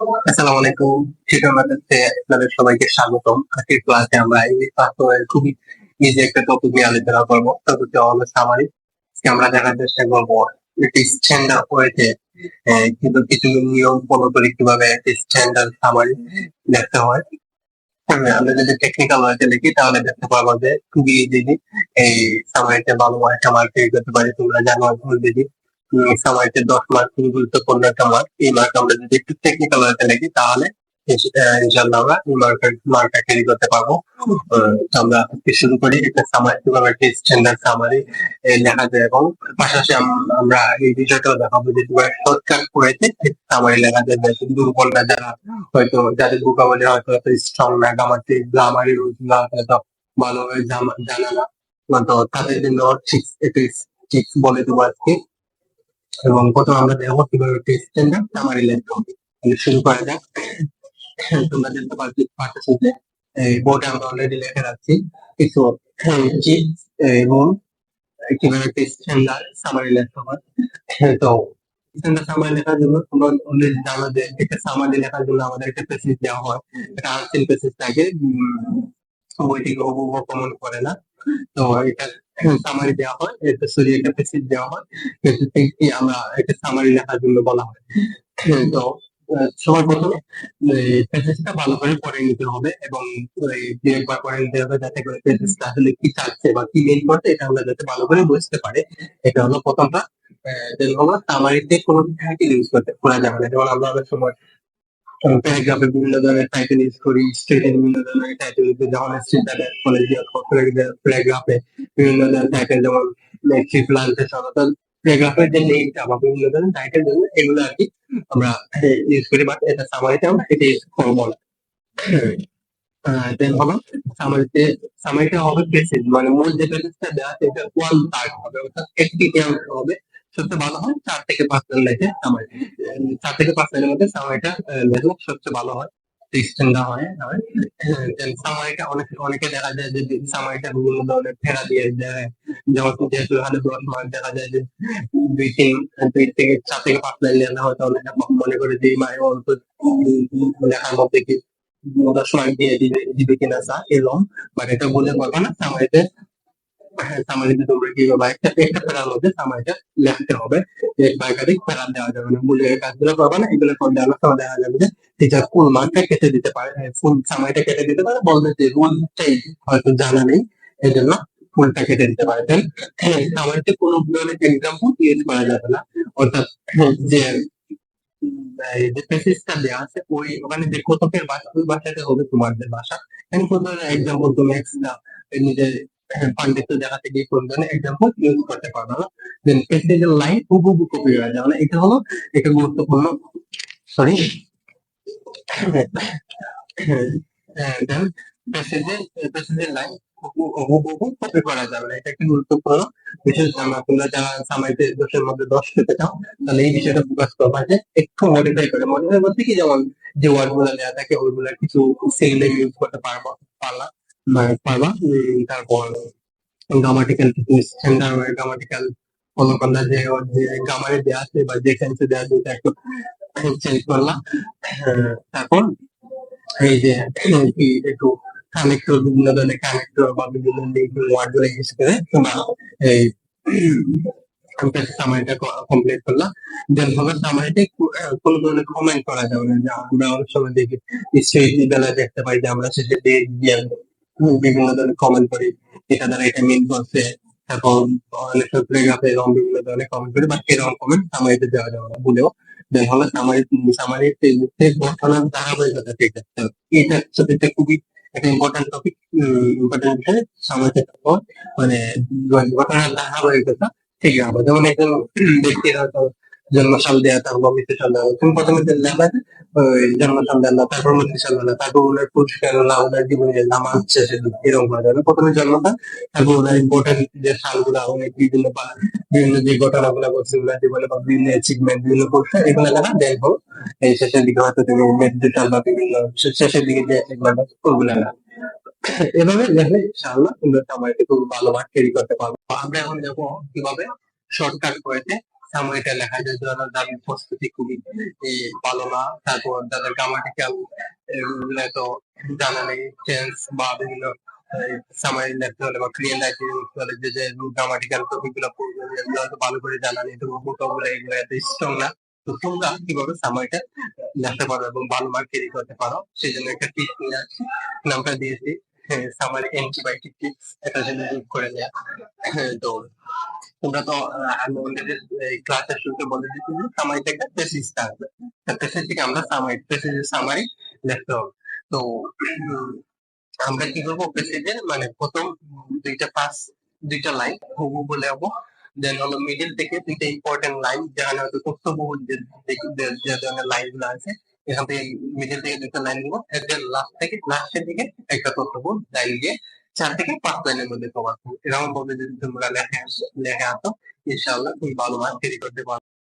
আসসালামু আলাইকুম। মাদ্রাসে আপনাদের সবাইকে স্বাগতম। আজকের ক্লাসে আমরা ইংলিশ পাঠ্যের খুবই ইজি একটা টপিক নিয়ে আলোচনা করব। টপিকটা হলো সামারি আমরা দেখার চেষ্টা করব একটি স্ট্যান্ডার্ড ওয়েতে কিন্তু কিছু নিয়ম ফলো করে কীভাবে একটি স্ট্যান্ডার্ড সামারি দেখতে হয়। হ্যাঁ, আমরা যদি টেকনিক্যাল ওয়েতে লিখি তাহলে দেখতে পারব যে খুবই ইজিলি এই সামারিতে ভালো একটা মার্ক তৈরি করতে পারি। তোমরা জানো অলরেডি সময়তে দশ মার্ক খুবই গুরুত্বপূর্ণ একটা মার্ক এই মার্ক আমরা যদি একটু টেকনিক্যাল ওয়েতে লিখি তাহলে ইনশাল্লাহ আমরা এই মার্কের মার্কটা ক্যারি করতে পারব। আমরা শুরু করি। একটা সামারি কীভাবে একটা স্ট্যান্ডার্ড সামারি লেখা যায় এবং পাশাপাশি আমরা এই বিষয়টাও দেখাবো যে কীভাবে শর্টকাট করেছে সামারি লেখা যায় যাতে দুর্বল যারা হয়তো, যাদের ভোকাবলি হয়তো এত স্ট্রং না গামাতে গ্রামারি রুলগুলো হয়তো ভালোভাবে জানা না। তাদের জন্য টিপস একটু টিপস বলে দেবো আজকে। এবং প্রথম আমরা দেখব কীভাবে একটা স্ট্যান্ডার্ড সামারি লিখতে হবে। শুরু করা যাক। তোমরা দেখতে পাচ্ছ- পারতেছো যে বোর্ডে আমরা অলরেডি লিখে রাখছি কিছু এবং কীভাবে একটা স্ট্যান্ডার্ড সামারি লিখতে হয় তো স্ট্যান্ডার্ড সামারি লেখার জন্য তোমরা অলরেডি জানো যে একটা সামারি লেখার জন্য আমাদের একটা পেসেজ দেওয়া হয়। একটা আনসিন পেসেজ থাকে উম, বই থেকে কমন করে না। তো সামারি দেওয়া হয়, এটা সরি একটা দেওয়া হয় আমরা একটা সামারি লেখার জন্য বলা হয়। তো সবার প্রথমে ভালো করে পড়ে নিতে হবে এবং দু একবার পড়ে নিতে হবে যাতে করে আসলে কি চাচ্ছে বা কি মেন করছে, এটা আমরা যাতে ভালো করে বুঝতে পারে। এটা হলো প্রথমটা দেন হলো সামারিতে কোনো টাইটেল ইউজ করতে করা যাবে না। যেমন আমরা অনেক সময় প্যারাগ্রাফে বিভিন্ন ধরনের টাইটেল ইউজ করি স্টেটে বিভিন্ন ধরনের টাইটেল ইউজ যেমন স্টেট কলেজে প্যারাগ্রাফে বিভিন্ন ধরনের টাইটেল যেমন মেট্রিক প্লান্টেশন অর্থাৎ প্যারাগ্রাফের যে নেমটা বা বিভিন্ন ধরনের টাইটেল এগুলো আর কি আমরা ইউজ করি বাট এটা সামারিতে আমরা এটা ইউজ করব না। দেন হলো সামারিতে সামারিতে হবে পেসেজ মানে মূল যে পেসেজটা দেওয়া এটা ওয়ান পার্ট হবে, অর্থাৎ একটি হবে। সবচেয়ে ভালো হয়, চার থেকে পাঁচ লাইন লেখে সামারি চার থেকে পাঁচ লাইনের মধ্যে সামারিটা লেখলে সবচেয়ে ভালো হয় সামারিটা অনেক দেখা যায় বিভিন্ন ধরনের ফেরা দিয়ে, যেমন দেখা যায় যে দুই তিন, দুই থেকে চার থেকে পাঁচ লাইন মনে করে যে অল্প লেখার মধ্যে কি দিবে কিনা তা এরকম বাট এটা বলে পারব না সামারিতে সামারিতে তোমরা কি করবা? একটা একটা প্যারার মধ্যে সামারিটা লিখতে হবে। এক বা একাধিক প্যারা দেওয়া যাবে না। মূল্যের কাজগুলো করবা না এগুলো করলে অনেক সময় দেখা যাবে যে টিচার ফুল মার্কটা কেটে দিতে পারে ফুল সামারিটা কেটে দিতে পারে বলবে যে রুলটাই হয়তো জানা নেই এই জন্য ফুলটা কেটে দিতে পারে। দেন সামারিতে কোনো ধরনের এক্সাম্পল ইউজ করা যাবে না। অর্থাৎ যে উম, এই যে প্যাসেজটা দেওয়া আছে ওই ওখানে যে কতকের ভাষা ওই ভাষাটা হবে তোমাদের এখানে কোন ধরনের এক্সাম্পল তুমি এক্সট্রা নিজের পাণ্ডিত্য দেখাতে গিয়ে কোন ধরনের এক্সাম্পল ইউজ করতে পারবে না। দেন প্যাসেজের লাইন হুবহু কপি হয়ে যাবে। না এটা হলো একটা গুরুত্বপূর্ণ। সরি দেন প্যাসেজের প্যাসেজের লাইন হুবহু কপি করা যাবে না। এটা একটা গুরুত্বপূর্ণ। বিশেষ আমরা তোমরা যারা সামাইতে দশের মধ্যে দশ পেতে চাও, তাহলে এই বিষয়টা ফোকাস করবা যে একটু মডিফাই করে। মডিফাই বলতে কি? যেমন যে ওয়ার্ডগুলো দেওয়া থাকে ওইগুলা কিছু সেগুলো ইউজ করতে পারব, পারলা। মানে পারবা? তারপর গ্রামাটিক্যাল স্ট্যান্ডার্ড গ্রামাটিক্যাল যে গ্রামারে দেওয়া আছে বা যে সেন্সে দেওয়া আছে একটু চেঞ্জ করলা। তারপর এই যে একটু কানেক্টর বিভিন্ন ধরনের বা বিভিন্ন ওয়ার্ডগুলো ইউজ করে তোমরা এই সামারিটা কমপ্লিট করলাম সামারিতে কোনো ধরনের কমেন্ট করা যাবে না। আমরা অনেক সময় দেখি দেখতে পাই যে আমরা শেষে দিয়ে বিভিন্ন ধরনের কমেন্ট করি। এটা দ্বারা এটা মিন করছে। তারপর অনেক সময় প্লেগ্রাফে এরকম বিভিন্ন ধরনের কমেন্ট করি বা এরকম কমেন্ট সামারিতে দেওয়া যাবে না, ভুলেও। দেন হলো সামারি সামারি ঘটনার ধারাবাহিকতা ঠিক হবে এটা সাথে খুবই একটা ইম্পর্টেন্ট টপিক ইম্পর্টেন্ট বিষয়। থাকবে। মানে ঘটনার ধারাবাহিকতা ঠিক রাখব যেমন একজন ব্যক্তির হয়তো জন্মসাল দেয়া তার বা মৃত্যু সাল দেওয়া তুমি প্রথমে যে লেখা ওই জন্মসাল দেওয়া তারপর মৃত্যু সাল দেওয়া তারপর ওনার পুরস্কার হলো ওনার জীবনে শেষের দিকে এরকম করা যাবে প্রথমে জন্মটা তারপর ওনার ইম্পর্টেন্ট যে সালগুলো অনেক বিভিন্ন বা বিভিন্ন যে ঘটনাগুলো ঘটছে ওনার জীবনে বা বিভিন্ন অ্যাচিভমেন্ট বিভিন্ন পুরস্কার এগুলো লেখা দেখব। এই শেষের দিকে হয়তো তুমি মৃত্যু সাল বা বিভিন্ন শেষের দিকে যে achievement আছে, ওগুলো লেখা এভাবে লেখলে ইনশাআল্লাহ তোমরা সামারিতে খুব ভালো মার্ক ক্যারি করতে পারবে। আমরা এখন দেখব কীভাবে? শর্টকাট করেছে। সাময়িকটা লেখা যায় ধরনের তাদের প্রস্তুতি খুবই ভালো না। তারপর তাদের গ্রামাটিক্যাল এগুলো তো জানা নেই টেন্স বা বিভিন্ন সামারি লিখতে হলে বা ক্রিয়া লিখতে হলে যে যে গ্রামাটিক্যাল টপিকগুলো এগুলো ভালো করে জানা নেই। তোমার ভোকাবুলারি এগুলো এত স্ট্রং না। তো তোমরা কীভাবে সামারিটা লিখতে পারো এবং ভালো মার্ক ক্যারি করতে পারো? সেই জন্য একটা টিপস নিয়ে আসছি। নামটা দিয়েছি সামারি অ্যান্টিবায়োটিক টিপস এটা জন্য করে নেওয়া হ্যাঁ, তো তোমরা তো আমি অলরেডি ক্লাসের শুরুতে বলে দিচ্ছি যে সামারিটা একটা পেসিস থাকবে পেসিস থেকে আমরা সামারি পেসিসের সামারি লিখতে হবে। তো আমরা কি করব পেসিজের মানে প্রথম দুইটা পাস দুইটা লাইন হুবু বলে যাব দেন হলো মিডিল থেকে দুইটা ইম্পর্টেন্ট লাইন যেখানে হয়তো তথ্যবহুল যে ধরনের লাইনগুলো আছে, এখান থেকে মিডিল থেকে দুইটা লাইন দিব একদম লাস্ট থেকে লাস্টের দিকে একটা তথ্যবহুল লাইন দিয়ে চার থেকে পাঁচ লাইনের মধ্যে কভার করব। এরকম ভাবে যদি তোমরা লেখা লেখা আসো, ইনশাআল্লাহ তুমি ভালো মার্ক তৈরি করতে পারবে।